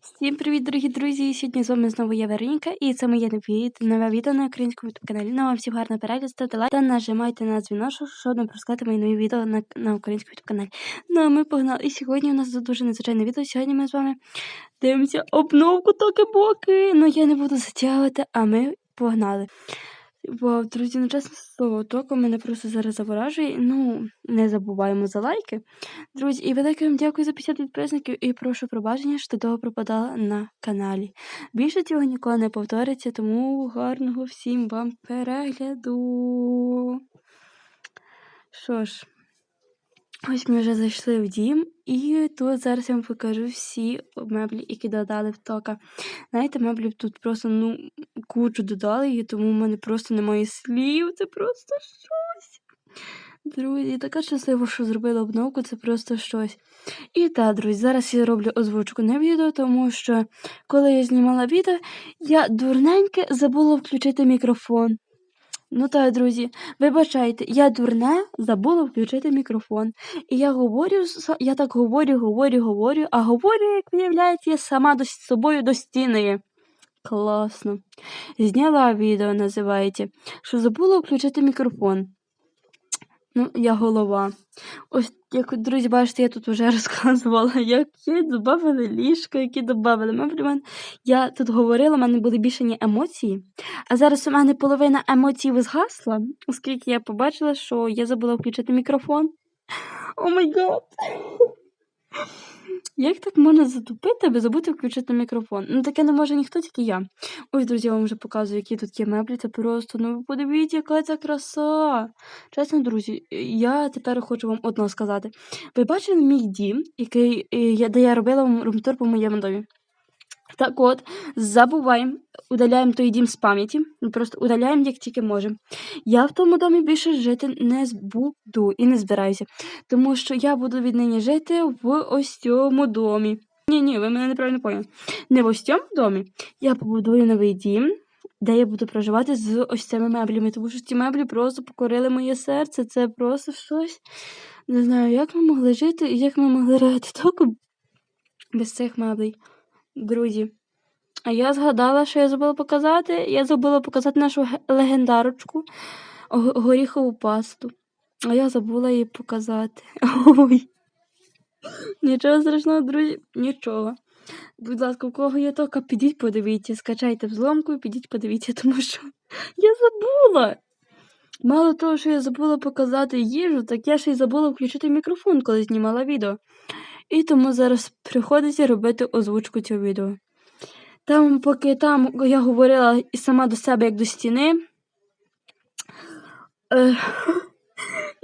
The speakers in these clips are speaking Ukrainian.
Всім привіт, дорогі друзі! Сьогодні з вами знову я Вероніка, і це моє нове відео на українському youtube каналі. Ну, вам всім гарно перегляд, ставте лайк та нажимайте на дзвіночок, щоб не пропускати мої нові відео на, на українському youtube каналі. Ну, а ми погнали. І сьогодні у нас дуже незвичайне відео. Сьогодні ми з вами дивимося обновку токи-боки. Ну, я не буду затягувати, а ми погнали. Вау, друзі, ну чесне слово, тока мене просто зараз заворажує. Ну, не забуваємо за лайки. Друзі, і велике вам дякую за 50 підписників і прошу пробачення, що довго пропадала на каналі. Більше цього ніколи не повториться, тому гарного всім вам перегляду. Що ж, ось ми вже зайшли в дім, і тут зараз я вам покажу всі меблі, які додали в тока. Знаєте, меблів тут просто ну, кучу додали, і тому в мене просто немає слів. Це просто щось. Друзі, така щаслива, що зробила обновку, це просто щось. І так, друзі, зараз я роблю озвучку на відео, тому що коли я знімала відео, я дурненьке забула включити мікрофон. Ну так, друзі, вибачайте, я дурне забула включити мікрофон. І я говорю, я так говорю, говорю, говорю, а говорю, як виявляється, я сама до собою до стіни. Класно. Зняла відео, називається, що забула включити мікрофон. Ну, я голова. Ось, як друзі, бачите, я тут вже розказувала, які додали ліжко, які додали меблі. Я тут говорила, в мене були більше емоції. А зараз у мене половина емоцій згасла, оскільки я побачила, що я забула включити мікрофон. О май гад! Як так можна затупити, аби забути включити мікрофон? Ну таке не може ніхто, тільки я. Ось, друзі, я вам вже показую, які тут є меблі. Це просто, ну ви подивіться, яка це краса. Чесно, друзі, я тепер хочу вам одно сказати. Ви бачили мій дім, який, е, де я робила вам румтур по моєму домі? Так от, забуваємо, удаляємо той дім з пам'яті, просто удаляємо, як тільки можемо. Я в тому домі більше жити не буду і не збираюся, тому що я буду віднині жити в ось цьому домі. Ні, ні, ви мене неправильно поняли. Не в ось цьому домі. Я побудую новий дім, де я буду проживати з ось цими меблями, тому що ці меблі просто покорили моє серце. Це просто щось. Не знаю, як ми могли жити і як ми могли грати тільки без цих меблей. Друзі. А я згадала, що я забула показати. Я забула показати нашу ге- легендарочку горіхову пасту. А я забула її показати. Ой. Нічого страшного, друзі, нічого. Будь ласка, у кого є тока, підіть подивіться, скачайте взломку і підіть подивіться, тому що я забула. Мало того, що я забула показати їжу, так я ще й забула включити мікрофон, коли знімала відео. І тому зараз приходиться робити озвучку цього відео. Там, поки там я говорила і сама до себе, як до стіни.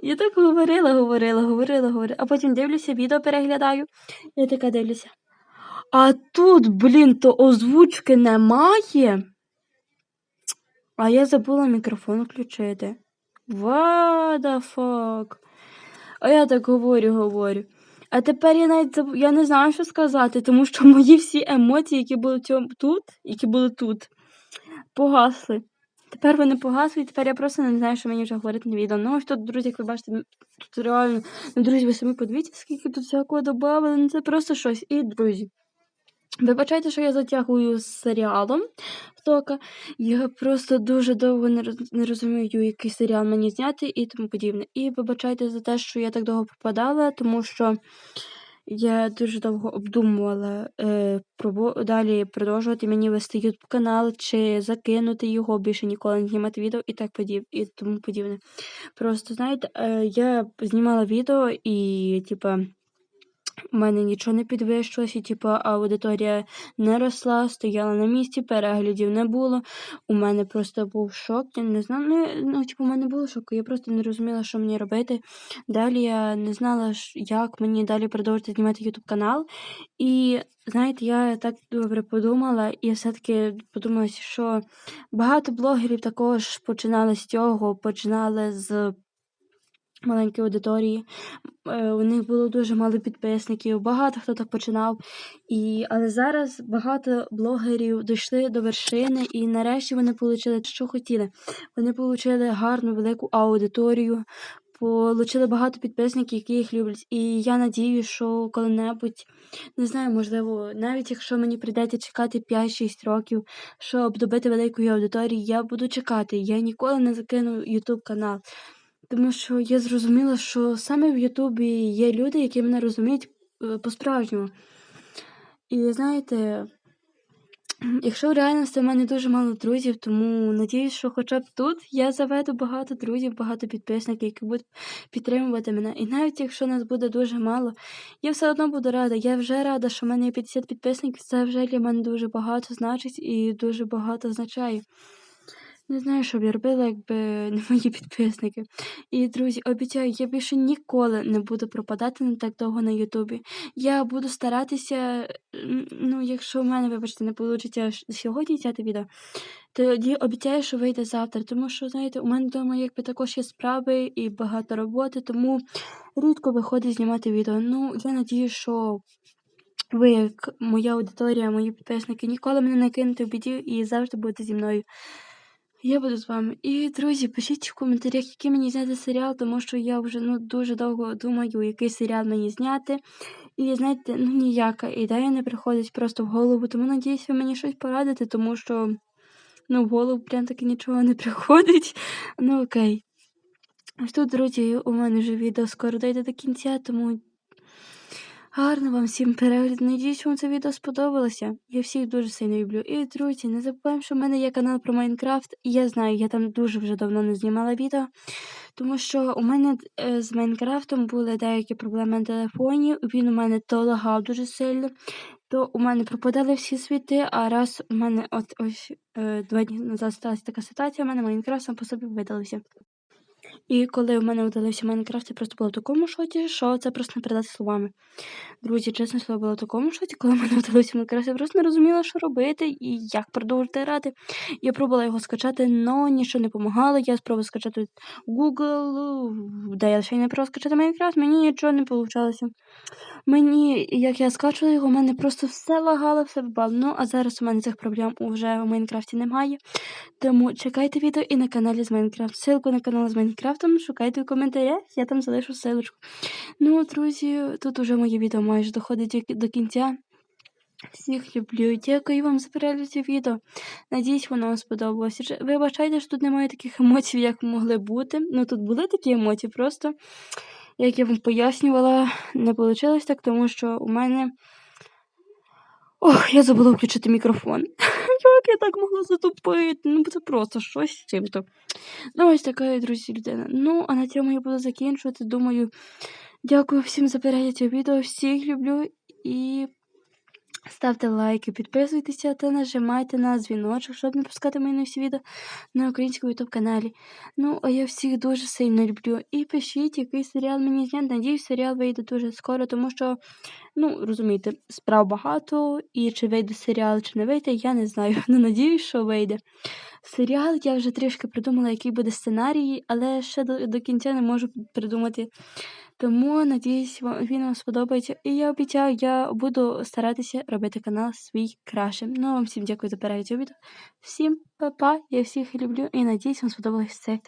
Я так говорила, говорила, говорила, говорила, а потім дивлюся, відео переглядаю. Я така дивлюся. А тут, блін, то озвучки немає. А я забула мікрофон включити. What the fuck? А я так говорю, говорю. А тепер я навіть заб... я не знаю, що сказати, тому що мої всі емоції, які були тут, які були тут, погасли. Тепер вони погасли, і тепер я просто не знаю, що мені вже говорити на відео. Ну, ось тут, друзі, як ви бачите, тут реально. Ну, друзі, ви самі подивіться, скільки тут всякого додали. Ну, це просто щось. І, друзі. Вибачайте, що я затягую з серіалом тока. Я просто дуже довго не, роз- не розумію, який серіал мені зняти і тому подібне. І вибачайте за те, що я так довго пропадала, тому що я дуже довго обдумувала е, пробу- далі продовжувати мені вести YouTube канал, чи закинути його, більше ніколи не знімати відео і так подіб, і тому подібне. Просто знаєте, е, я знімала відео і, типа. У мене нічого не підвищилося, типу, аудиторія не росла, стояла на місці, переглядів не було. У мене просто був шок. Я не знала, ну, ну типу, у мене було шок. Я просто не розуміла, що мені робити. Далі я не знала, як мені далі продовжити знімати YouTube канал. І знаєте, я так добре подумала, і все-таки подумала, що багато блогерів також починали з цього, починали з маленької аудиторії. Е, У них було дуже мало підписників, багато хто так починав. І, але зараз багато блогерів дійшли до вершини, і нарешті вони отримали, що хотіли. Вони отримали гарну велику аудиторію, получили багато підписників, які їх люблять. І я надіюсь, що коли-небудь, не знаю, можливо, навіть якщо мені прийдеться чекати 5-6 років, щоб добити великої аудиторії, я буду чекати. Я ніколи не закину YouTube канал. Тому що я зрозуміла, що саме в Ютубі є люди, які мене розуміють е, по-справжньому. І знаєте, якщо в реальності в мене дуже мало друзів, тому надіюсь, що хоча б тут я заведу багато друзів, багато підписників, які будуть підтримувати мене. І навіть якщо нас буде дуже мало, я все одно буду рада. Я вже рада, що в мене є 50 підписників. Це вже для мене дуже багато значить і дуже багато означає. Не знаю, що б я робила, якби не мої підписники. І, друзі, обіцяю, я більше ніколи не буду пропадати на так довго на Ютубі. Я буду старатися, ну, якщо в мене, вибачте, не вийде сьогодні зняти відео, тоді обіцяю, що вийде завтра. Тому що, знаєте, у мене вдома якби також є справи і багато роботи, тому рідко виходить знімати відео. Ну, я надію, що ви, як моя аудиторія, мої підписники, ніколи мене не кинете в біді і завжди будете зі мною. Я буду з вами. І, друзі, пишіть в коментарях, який мені зняти серіал, тому що я вже ну, дуже довго думаю, який серіал мені зняти. І знаєте, ну ніяка ідея не приходить просто в голову, тому надіюсь, ви мені щось порадите, тому що ну, в голову прям таки нічого не приходить. Ну окей. Ось тут, друзі, у мене вже відео скоро дійде до кінця, тому гарно вам всім перегляд. Надіюсь, вам це відео сподобалося. Я всіх дуже сильно люблю. І, друзі, не забуваємо, що в мене є канал про Майнкрафт. І я знаю, я там дуже вже давно не знімала відео, тому що у мене е, з Майнкрафтом були деякі проблеми на телефоні. Він у мене то лагав дуже сильно, то у мене пропадали всі світи, а раз у мене от ось е, два дні назад сталася така ситуація, у мене Майнкрафт сам по собі видалився. І коли в мене удалився Майнкрафт, я просто була в такому шоці, що це просто не передати словами. Друзі, чесно слово, була в такому шоці, коли в мене видалився Майнкрафт, я просто не розуміла, що робити і як продовжити грати. Я пробувала його скачати, але нічого не допомагало. Я спробувала скачати Google, де я ще не пробувала скачати Майнкрафт, мені нічого не вийшло. Мені, як я скачувала його, у мене просто все лагало, все бабало. Ну, а зараз у мене цих проблем вже в Майнкрафті немає. Тому чекайте відео і на каналі з Майнкрафт. Ссылку на канал з Майнкрафтом шукайте в коментарях, я там залишу ссылочку. Ну, друзі, тут уже моє відео майже доходить до кінця. Всіх люблю. Дякую вам за перегляд відео. Надіюсь, воно вам сподобалося. Вибачайте, що тут немає таких емоцій, як могли бути. Ну, тут були такі емоції, просто, як я вам пояснювала, не вийшло так, тому що у мене. Ох, я забула включити мікрофон. Як я так могла затупити? Ну, це просто щось з чим-то. Ну, ось така, друзі, людина. Ну, а на цьому я буду закінчувати. Думаю, дякую всім за перегляд цього відео. Всіх люблю і ставте лайки, підписуйтеся та нажимайте на дзвіночок, щоб не пускати мої нові відео на українському ютуб каналі. Ну, а я всіх дуже сильно люблю. І пишіть, який серіал мені зняти. Надіюсь, серіал вийде дуже скоро, тому що, ну, розумієте, справ багато, і чи вийде серіал, чи не вийде, я не знаю. Ну, надіюсь, що вийде. Серіал я вже трішки придумала, який буде сценарій, але ще до, до кінця не можу придумати. Тому надіюсь, вам він вам сподобається. І я обіцяю, я буду старатися робити канал свій кращим. Ну, а вам всім дякую за перегляд цього. Всім па-па, я всіх люблю і надіюсь, вам сподобалось це.